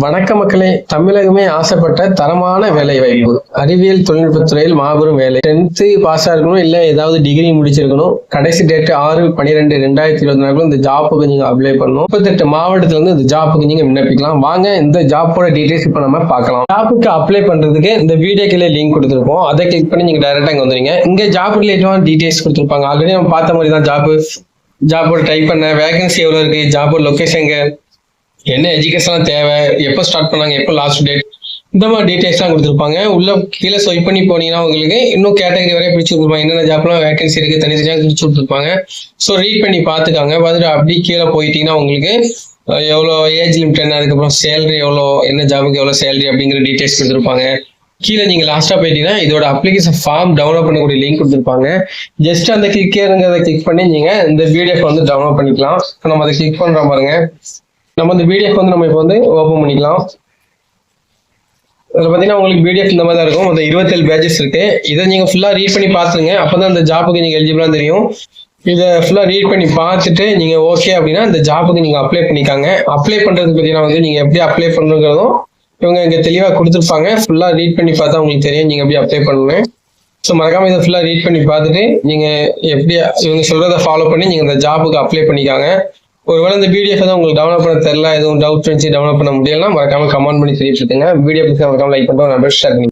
வணக்க மக்களே தமிழகமே ஆசைப்பட்ட தரமான வேலை வாய்ப்பு அறிவியல் தொழில்நுட்பத்துறையில் மாபெரும் வேலை. டென்த்து பாஸா இருக்கணும் இல்ல ஏதாவது டிகிரி முடிச்சிருக்கணும். கடைசி டேட் ஆறு பன்னிரெண்டு ரெண்டாயிரத்தி இருபத்தி நாலுக்குள்ள இந்த ஜாப்புக்கு நீங்க அப்ளை பண்ணணும். முப்பத்தெட்டு மாவட்டத்துல இருந்து இந்த ஜாப்புக்கு நீங்க விண்ணப்பிக்கலாம். வாங்க இந்த ஜாப்போட டீடைல்ஸ் இப்ப நம்ம பார்க்கலாம். ஜாப்புக்கு அப்ளை பண்றதுக்கு இந்த வீடியோ கீழே லிங்க் கொடுத்துருப்போம். அதை கிளிக் பண்ணி நீங்க டைரக்டா இங்க வந்துருங்க இங்க ஜாப் ரிலேட்டிவான டீடைல்ஸ் கொடுத்துருப்பாங்க. ஆல்ரெடி நம்ம பார்த்த மாதிரி தான் ஜாப் ஜாப்போட டைப் பண்ண வேகன்சி எவ்வளவு இருக்கு ஜாப்போட லொகேஷன் என்ன எஜுகேஷன் தேவை? எப்போ ஸ்டார்ட் பண்ணாங்க? எப்போ லாஸ்ட் டேட் இந்த மாதிரி டீடைல்ஸ்லாம் கொடுத்துருப்பாங்க. உள்ள கீழே ஸ்வைப் பண்ணி போனீங்கன்னா உங்களுக்கு இன்னும் கேட்டகரி வரைய பிரிச்சு கொடுப்பாங்க. என்னென்ன ஜாப்லாம் வேகன்சி இருக்கு தனித்தனியாக பிரிச்சு கொடுத்துருப்பாங்க. ஸோ ரீட் பண்ணி பார்த்துக்காங்க. பார்த்துட்டு அப்படி கீழே போயிட்டீங்கன்னா உங்களுக்கு எவ்வளோ ஏஜ் லிமிட் என்ன அதுக்கப்புறம் சேலரி எவ்வளோ? என்ன ஜாபுக்கு எவ்வளோ சேலரி அப்படிங்கிற டீடைல்ஸ் கொடுத்துருப்பாங்க. கீழே நீங்கள் லாஸ்ட்டாக போயிட்டீங்கன்னா இதோட அப்ளிகேஷன் ஃபார்ம் டவுன்லோட் பண்ணக்கூடிய லிங்க் கொடுத்துருப்பாங்க. ஜஸ்ட் அந்த கிளிக்கேருங்கிறத கிளிக் பண்ணி நீங்கள் இந்த பிடிஎஃப் வந்து டவுன்லோட் பண்ணிக்கலாம். நம்ம அதை கிளிக் பண்ணுற பாருங்க. நம்ம இந்த பிடிஎஃப் வந்து நம்ம இப்போ வந்து ஓப்பன் பண்ணிக்கலாம். இதில் பார்த்தீங்கன்னா உங்களுக்கு பிடிஎஃப் இந்த மாதிரி தான் இருக்கும். அந்த இருபத்தேழு பேஜஸ் இருக்கு. இதை நீங்கள் ஃபுல்லாக ரீட் பண்ணி பார்த்துருங்க. அப்போ தான் அந்த ஜாப்புக்கு நீங்கள் எலிஜிபிளாக தெரியும். இதை ஃபுல்லாக ரீட் பண்ணி பார்த்துட்டு நீங்கள் ஓகே அப்படின்னா இந்த ஜாப்புக்கு நீங்கள் அப்ளை பண்ணிக்காங்க. அப்ளை பண்ணுறது பார்த்தீங்கன்னா வந்து நீங்கள் எப்படி அப்ளை பண்ணுங்கிறதும் இவங்க இங்கே தெளிவாக கொடுத்துருப்பாங்க. ஃபுல்லாக ரீட் பண்ணி பார்த்தா உங்களுக்கு தெரியும் நீங்கள் எப்படி அப்ளை பண்ணணும் ஸோ மறக்காம இதை ஃபுல்லாக ரீட் பண்ணி பார்த்துட்டு நீங்கள் எப்படி இவங்க சொல்கிறத ஃபாலோ பண்ணி நீங்கள் இந்த ஜாபுக்கு அப்ளை பண்ணிக்காங்க. ஒருவேளை இந்த பிடிஎஃப் தான் உங்களுக்கு டவுன்லோட் பண்ண தெரியல எதுவும் டவுட் இருந்துச்சு டவுன்லோட் பண்ண முடியலன்னா மறக்காம கமெண்ட் பண்ணி தெரிவிச்சுட்டுங்க வீடியோ மறக்காம லைக் பண்ணிட்டு ஒரு நம்பர் ஷேர் பண்ணி